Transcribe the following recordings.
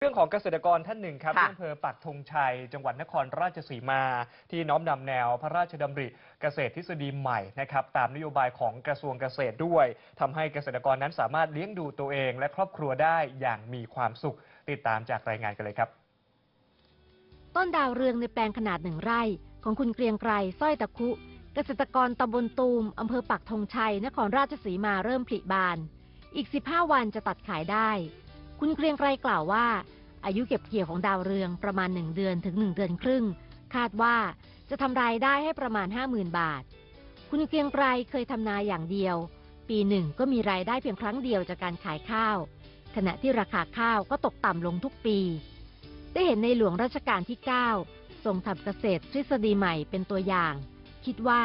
เรื่องของเกษตรกรท่านหนึ่งครับค่ะที่อำเภอปักธงชัย จังหวัดนครราชสีมา ที่น้อมนำแนวพระราชดำริเกษตรทฤษฎีใหม่นะครับตามนโยบายของกระทรวงเกษตรด้วยทำให้เกษตรกรนั้นสามารถเลี้ยงดูตัวเอง และครอบครัวได้อย่างมีความสุข ติดตามจากรายงานกันเลยครับ ต้นดาวเรืองในแปลงขนาดหนึ่งไร่ ของคุณเกรียงไกรสร้อยตะคุ เกษตรกรตำบลตูมอำเภอปักธงชัย นครราชสีมาเริ่มผลิบาน อีก 15 วันจะตัดขายได้ คุณเกรียงไกรกล่าวว่า อายุเก็บเกี่ยวของดาวเรืองประมาณ 1 เดือนถึง 1 เดือนครึ่ง คาดว่าจะทำรายได้ให้ประมาณ 50,000 บาท คุณเกรียงไกรเคยทำนาอย่างเดียว ปีหนึ่งก็มีรายได้เพียงครั้งเดียวจากการขายข้าว ขณะที่ราคาข้าวก็ตกต่ำลงทุกปี ได้เห็นในหลวงรัชกาลที่ 9 ทรงทำเกษตรทฤษฎีใหม่เป็นตัวอย่าง คิดว่า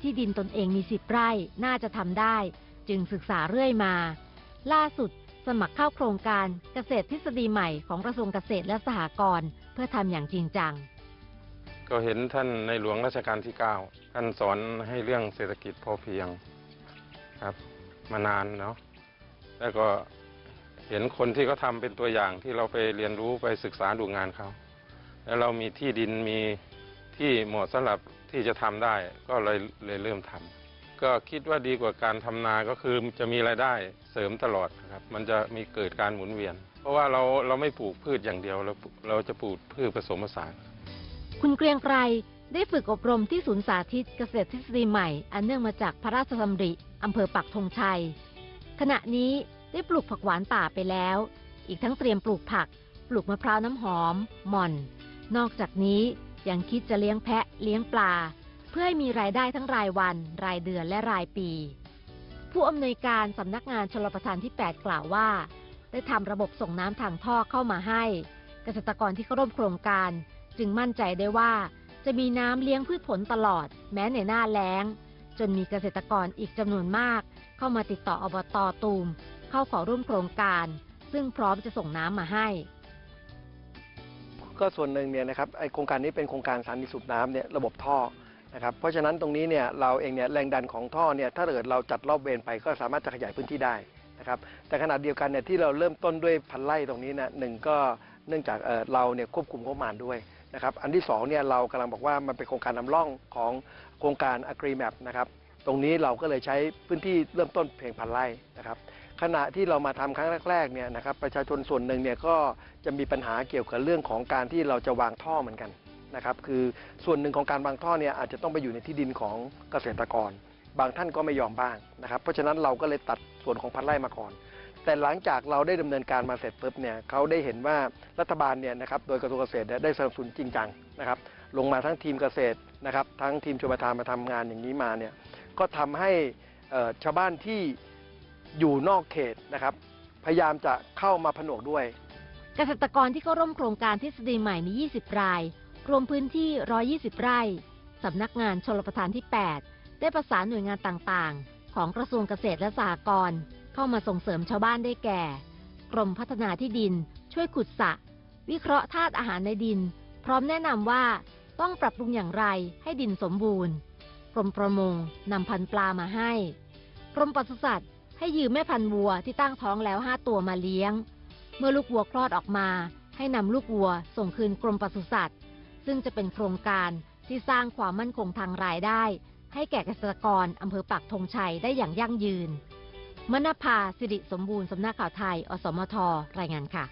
ที่ดินตนเองมีสิบไร่น่าจะทำได้ จึงศึกษาเรื่อยมา ล่าสุด สมัครเข้าโครงการเกษตรทฤษฎีใหม่ของกระทรวงเกษตรและสหกรณ์เพื่อทำอย่างจริงจัง ก็เห็นท่านในหลวงรัชกาลที่ 9 ท่านสอนให้เรื่องเศรษฐกิจพอเพียงครับ มานานเนาะแล้วก็เห็นคนที่เขาทำเป็นตัวอย่างที่เราไปเรียนรู้ไปศึกษาดูงานเขาแล้วเรามีที่ดินมีที่เหมาะสำหรับที่จะทำได้ก็เลยเลยเริ่มทำ ก็คิดว่าดีกว่าการทำนาก็คือจะมีรายได้เสริมตลอดนะครับมันจะมีเกิดการหมุนเวียน เพราะว่าเราเราไม่ปลูกพืชอย่างเดียวเราเราจะปลูกพืชผสมผสาน คุณเกรียงไกรได้ฝึกอบรมที่ศูนย์สาธิตเกษตรทฤษฎีใหม่ อันเนื่องมาจากพระราชดำริอำเภอปักธงชัย ขณะนี้ได้ปลูกผักหวานป่าไปแล้ว อีกทั้งเตรียมปลูกผัก ปลูกมะพร้าวน้ำหอมหม่อน นอกจากนี้ยังคิดจะเลี้ยงแพะเลี้ยงปลา เพื่อให้มีรายได้ทั้งรายวัน รายเดือนและรายปี ผู้อำนวยการสำนักงานชลประทานที่ 8 กล่าวว่า ได้ทำระบบส่งน้ำทางท่อเข้ามาให้ เกษตรกรที่เข้าร่วมโครงการ จึงมั่นใจได้ว่าจะมีน้ำเลี้ยงพืชผลตลอด แม้ในหน้าแล้ง จนมีเกษตรกรอีกจำนวนมาก เข้ามาติดต่ออบตตูม เข้าขอร่วมโครงการ ซึ่งพร้อมจะส่งน้ำมาให้ก็ส่วนหนึ่งเนี่ยนะครับไอโครงการนี้เป็นโครงการสถานีสูบน้ำเนี่ยระบบท่อ นะครับเพราะฉะนั้นตรงนี้เนี่ยเราเองเนี่ยแรงดันของท่อเนี่ยถ้าเกิดเราจัดรอบเวรไปก็สามารถจะขยายพื้นที่ได้นะครับแต่ขณะเดียวกันเนี่ยที่เราเริ่มต้นด้วยพันไร่ตรงนี้นะหนึ่งก็เนื่องจากเออเราเนี่ยควบคุมงบประมาณด้วยนะครับอันที่สองเนี่ยเรากำลังบอกว่ามันเป็นโครงการนำร่องของโครงการ AgriMap นะครับตรงนี้เราก็เลยใช้พื้นที่เริ่มต้นเพียงพันไร่นะครับขณะที่เรามาทำครั้งแรกๆเนี่ยนะครับประชาชนส่วนหนึ่งเนี่ยก็จะมีปัญหาเกี่ยวกับเรื่องของการที่เราจะวางท่อเหมือนกัน นะครับคือส่วนหนึ่งของการวางท่อเนี่ยอาจจะต้องไปอยู่ในที่ดินของเกษตรกร บางท่านก็ไม่ยอมบ้างนะครับเพราะฉะนั้นเราก็เลยตัดส่วนของพันไร่มาก่อน แต่หลังจากเราได้ดำเนินการมาเสร็จปุ๊บเนี่ยเขาได้เห็นว่ารัฐบาลเนี่ยนะครับโดยกระทรวงเกษตรได้สนับสนุนจริงจังนะครับลงมาทั้งทีมเกษตรนะครับทั้งทีมชมประทานมาทำงานอย่างนี้มาเนี่ยก็ทำให้ชาวบ้านที่อยู่นอกเขตนะครับพยายามจะเข้ามาผนวกด้วย เกษตรกรที่เข้าร่วมโครงการทฤษฎีใหม่มี 20 ราย รวมพื้นที่ 120 ไร่ สำนักงานชลประทานที่ 8 ได้ประสานหน่วยงานต่างๆ ของกระทรวงเกษตรและสหกรณ์เข้ามาส่งเสริมชาวบ้านได้แก่ กรมพัฒนาที่ดิน ช่วยขุดสระวิเคราะห์ธาตุอาหารในดิน พร้อมแนะนำว่าต้องปรับปรุงอย่างไรให้ดินสมบูรณ์ กรมประมงนำพันธุ์ปลามาให้ กรมปศุสัตว์ให้ยืมแม่พันธุ์วัวที่ตั้งท้องแล้ว 5 ตัวมาเลี้ยง เมื่อลูกวัวคลอดออกมา ให้นำลูกวัวส่งคืนกรมปศุสัตว์ ซึ่งจะเป็นโครงการที่สร้างความมั่นคงทางรายได้ ให้แก่เกษตรกรอำเภอปักธงชัยได้อย่างยั่งยืน มณภาสิริสมบูรณ์สำนักข่าวไทย อสมท รายงานค่ะ